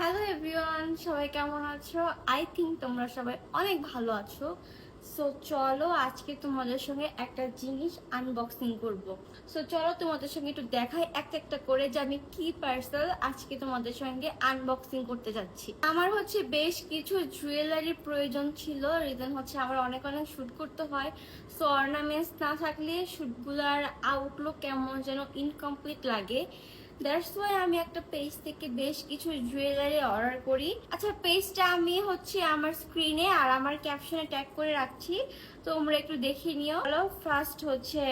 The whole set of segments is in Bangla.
হ্যালো এভরিওয়ান সবাই কেমন আছো? আই থিঙ্ক তোমরা সবাই অনেক ভালো আছো। সো চলো আজকে তোমাদের সঙ্গে একটা জিনিস আনবক্সিং করব। সো চলো তোমাদের সঙ্গে একটু দেখাই একটা একটা করে যে আমি কি পার্সেল আজকে তোমাদের সঙ্গে আনবক্সিং করতে যাচ্ছি। আমার হচ্ছে বেশ কিছু জুয়েলারির প্রয়োজন ছিল। রিজন হচ্ছে আমার অনেক অনেক শ্যুট করতে হয়। সো অর্নামেন্টস না থাকলে শ্যুটগুলার আউটলুক কেমন যেন ইনকমপ্লিট লাগে। দ্যাটস ওয়াই আমি একটা পেজ থেকে বেশ কিছু জুয়েলারি অর্ডার করি। আচ্ছা পেজটা আমি হচ্ছে আমার স্ক্রিনে আর আমার ক্যাপশনে ট্যাগ করে রাখছি। তোমরা একটু দেখে নিও। হলো ফার্স্ট হচ্ছে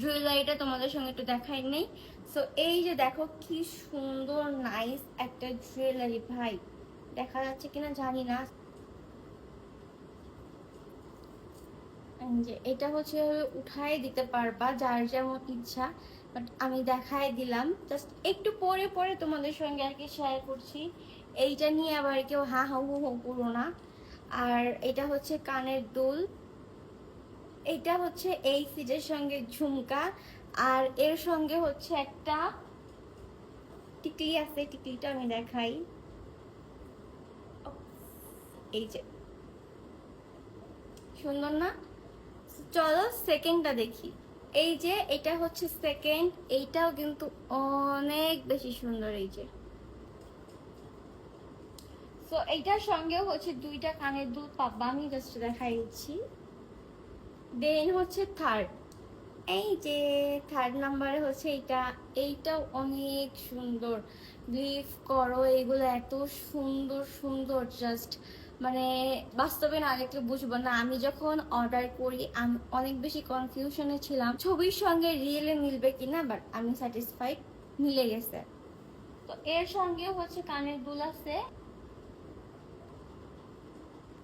জুয়েলারিটা তোমাদের সঙ্গে একটু দেখাই নেই। সো এই যে দেখো, কি সুন্দর নাইস একটা জুয়েলারি ভাই। দেখা যাচ্ছে কিনা জানি না। যে এটা হচ্ছে, উঠাই দিতে পারবা, যার যেমন ইচ্ছা। বাট আমি দেখাই দিলাম। জাস্ট একটু পরে পরে তোমাদের সঙ্গে আর কি শেয়ার করছি। এইটা নিয়ে আবার কেউ হা হা হু হু করো না। আর এটা হচ্ছে কানের দুল। এটা হচ্ছে এই সিটের সঙ্গে ঝুমকা। আর এর সঙ্গে হচ্ছে একটা টিকলি আছে, টিকলিটা আমি দেখাই। এই যে। সুন্দর না? চলো সেকেন্ডটা দেখি। এই যে, এটা হচ্ছে সেকেন্ড এইটাও কিন্তু অনেক বেশি সুন্দর এই যে। তো এইটার সঙ্গে হচ্ছে দুইটা কানের দুল পাবা, আমি জাস্ট দেখাই দিচ্ছি দেন হচ্ছে থার্ড এই যে থার্ড নাম্বারে হচ্ছে এইটা, এইটাও অনেক সুন্দর। গ্লিফ করো, এগুলো এত সুন্দর সুন্দর জাস্ট মানে বাস্তবে না দেখলে বুঝব না। আমি যখন অর্ডার করি, আমি অনেক বেশি কনফিউশনে ছিলাম। ছবির সঙ্গে রিয়েলে মিলবে কিনা বাট আমি স্যাটিসফাইড মিলে গেছে। তো এর সঙ্গে হচ্ছে কানের দুল আছে।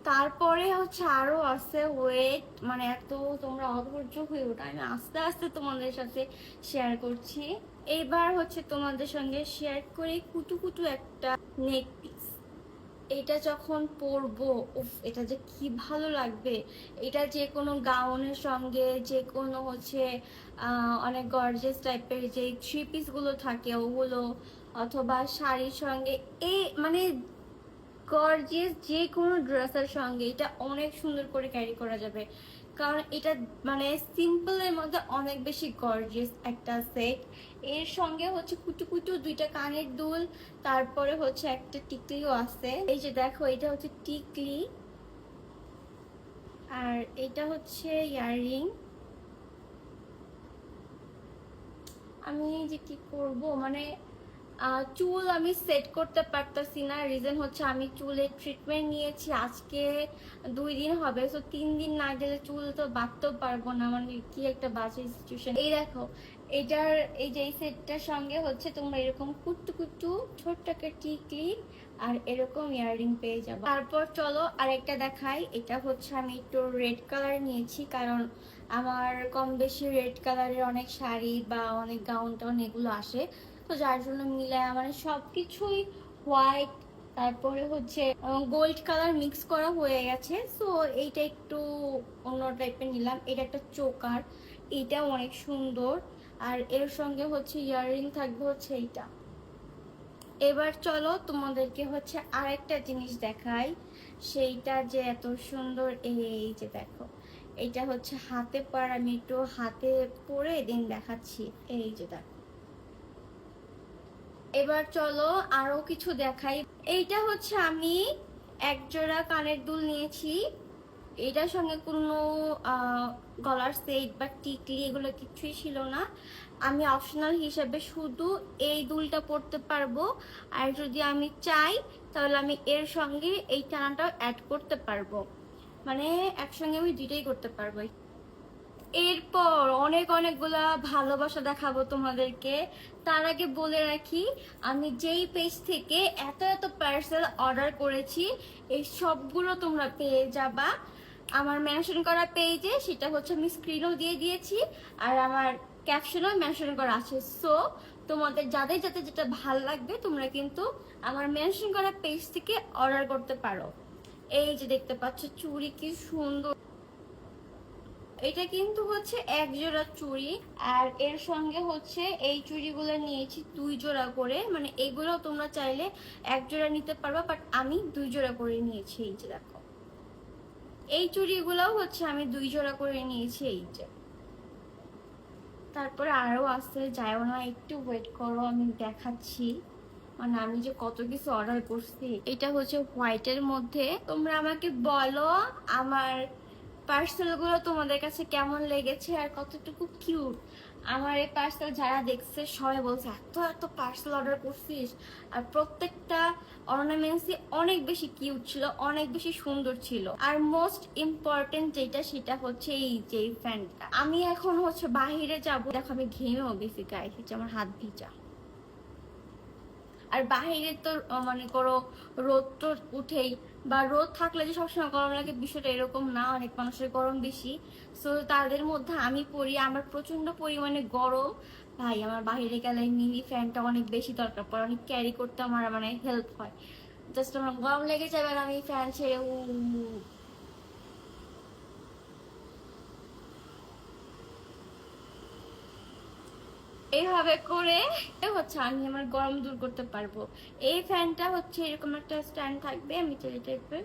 তারপরে হচ্ছে আরও আছে ওয়েট মানে এত তোমরা অধৈর্য হয়ে ওঠা। আমি আস্তে আস্তে তোমাদের সাথে শেয়ার করছি। এইবার হচ্ছে তোমাদের সঙ্গে শেয়ার করে। কুটু কুটু একটা নেক পিস এটা যখন পরবো, উফ, এটা যে কি ভালো লাগবে। এটা যে কোনো গাউনের সঙ্গে, যে কোনো হচ্ছে অনেক গর্জেস টাইপের যে থ্রি পিসগুলো থাকে, ওগুলো, অথবা শাড়ির সঙ্গে এই মানে গর্জেস যে কোনো ড্রেসের সঙ্গে, এটা অনেক সুন্দর করে ক্যারি করা যাবে। কারণ এটা মানে সিম্পলের মধ্যে অনেক বেশি গর্জিয়াস একটা সেট এর সঙ্গে হচ্ছে কুটু কুটু দুইটা কানের দুল, তারপরে হচ্ছে একটা টিকলিও আছে। এই যে দেখো, এটা হচ্ছে টিকলি। আর এটা হচ্ছে ইয়াররিং। আমি যে কি করব? মানে চুল আমি সেট করতে পারতাছি না। রিজন হচ্ছে আমি চুলের ট্রিটমেন্ট নিয়েছি। আজকে দুই দিন হবে। সো তিন দিন না গেলে চুল তো বাঁধতেও পারব না। মানে কি একটা বাজে সিচুয়েশন এই দেখো, এটার, এই যে এই সেটটার সঙ্গে হচ্ছে তোমরা এরকম কুট্টু কুট্টু, ছোট্ট একটা টিকলি আর এরকম ইয়াররিং পেয়ে যাব। তারপর চলো আর একটা দেখাই। এটা হচ্ছে আমি একটু রেড কালার নিয়েছি। কারণ আমার কম বেশি রেড কালারের অনেক শাড়ি বা অনেক গাউন টাউন এগুলো আসে। তো যার জন্য মিলায় মানে সবকিছুই হোয়াইট, তারপরে হচ্ছে গোল্ড কালার মিক্স করা হয়ে গেছে। সো, এইটা একটু অন্য টাইপের নিলাম। এটা একটা চোকার, এটাও অনেক সুন্দর। আর এর সঙ্গে হচ্ছে ইয়াররিং থাকবে হচ্ছে এইটা। এবার চলো তোমাদেরকে হচ্ছে আরেকটা জিনিস দেখাই। সেইটা যে এত সুন্দর, এই যে দেখো। এটা হচ্ছে হাতে পর আমি একটু হাতে পরে দিন দেখাচ্ছি। এই যে দেখো। এবার চলো আরও কিছু দেখাই। এইটা হচ্ছে আমি এক জোড়া কানের দুল নিয়েছি। এটার সঙ্গে কোনো গলার সেট বা টিকলি এগুলো কিছুই ছিল না। আমি অপশনাল হিসাবে শুধু এই দুলটা পরতে পারব। আর যদি আমি চাই, তাহলে আমি এর সঙ্গে এই টানাটাও অ্যাড করতে পারব। মানে একসঙ্গে আমি দুইটাই করতে পারব। এরপর অনেক অনেকগুলা ভালোবাসা দেখাবো তোমাদেরকে। তার আগে বলে রাখি, আমি যেই পেজ থেকে এত এত পার্সেল অর্ডার করেছি, এই সবগুলো তোমরা পেয়ে যাবা। আমার মেনশন করা পেজে সেটা হচ্ছে আমি স্ক্রিনও দিয়ে দিয়েছি, আর আমার ক্যাপশনও মেনশন করা আছে। সো তোমাদের যাদের যাতে যেটা ভালো লাগবে, তোমরা কিন্তু আমার মেনশন করা পেজ থেকে অর্ডার করতে পারো। এই যে দেখতে পাচ্ছ, চুড়ি কি সুন্দর। এটা কিন্তু হচ্ছে এক জোড়া চুড়ি, আর এর সঙ্গে হচ্ছে এই চুড়িগুলো নিয়েছি দুই জোড়া করে। মানে এগুলো তোমরা চাইলে এক জোড়া নিতে পারবা বাট আমি দুই জোড়া করে নিয়েছি, এই যে দেখো। এই চুড়িগুলোও হচ্ছে আমি দুই জোড়া করে নিয়েছি, এই যে। তারপরে আরও আছে, যাইও না, একটু ওয়েট করো, আমি দেখাচ্ছি। মানে আমি যে কত কিছু অর্ডার করছি। এটা হচ্ছে হোয়াইটের মধ্যে। তোমরা আমাকে বলো আমার পার্সেলগুলো তোমাদের কাছে কেমন লেগেছে আর কতটুকু কিউট আমার এই পার্সেল যারা দেখছে সবাই বলছে, এত এত পার্সেল অর্ডার করছিস? আর প্রত্যেকটা অর্নামেন্টসই অনেক বেশি কিউট ছিল, অনেক বেশি সুন্দর ছিল। আর মোস্ট ইম্পর্টেন্ট যেটা, সেটা হচ্ছে এই যে ফ্যানটা আমি এখন হচ্ছে বাহিরে যাব। দেখো আমি ঘেমেও বেশি গায়ে আমার হাত ভিজা। আর বাহিরে তো মনে করো, রোদ তো উঠেই, বা রোদ থাকলে যে সবসময় গরম লাগে, বিষয়টা এরকম না, অনেক মানুষের গরম বেশি। সো তাদের মধ্যে আমি পড়ি, আমার প্রচণ্ড পরিমাণে গরম। ভাই, আমার বাইরে গেলে মিনি ফ্যানটা অনেক বেশি দরকার পড়ে, অনেক ক্যারি করতে আমার মানে হেল্প হয়। জাস্ট আমার গরম লেগে যাবে আর আমি ফ্যান ছেড়ে এইভাবে করে হচ্ছে আমি আমার গরম দূর করতে পারব। এই ফ্যানটা হচ্ছে এরকম একটা স্ট্যান্ড থাকবে, আমি চেলি টাইপের।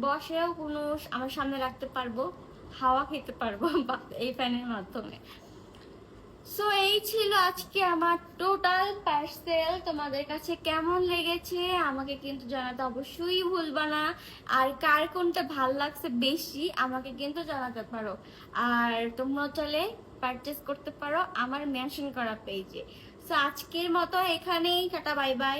বসেও কোনো আমার সামনে রাখতে পারব, হাওয়া খেতে পারব এই ফ্যানের মাধ্যমে। সো এই ছিল আজকে আমার টোটাল পার্সেল তোমাদের কাছে কেমন লেগেছে আমাকে কিন্তু জানাতে অবশ্যই ভুলবা না। আর কার কোনটা ভালো লাগছে বেশি আমাকে কিন্তু জানাতে পারো। আর তোমরা চাইলে পারচেস করতে পারো আমার মেনশন করা পেজে সো আজকের মতো এখানেই টাটা বাই বাই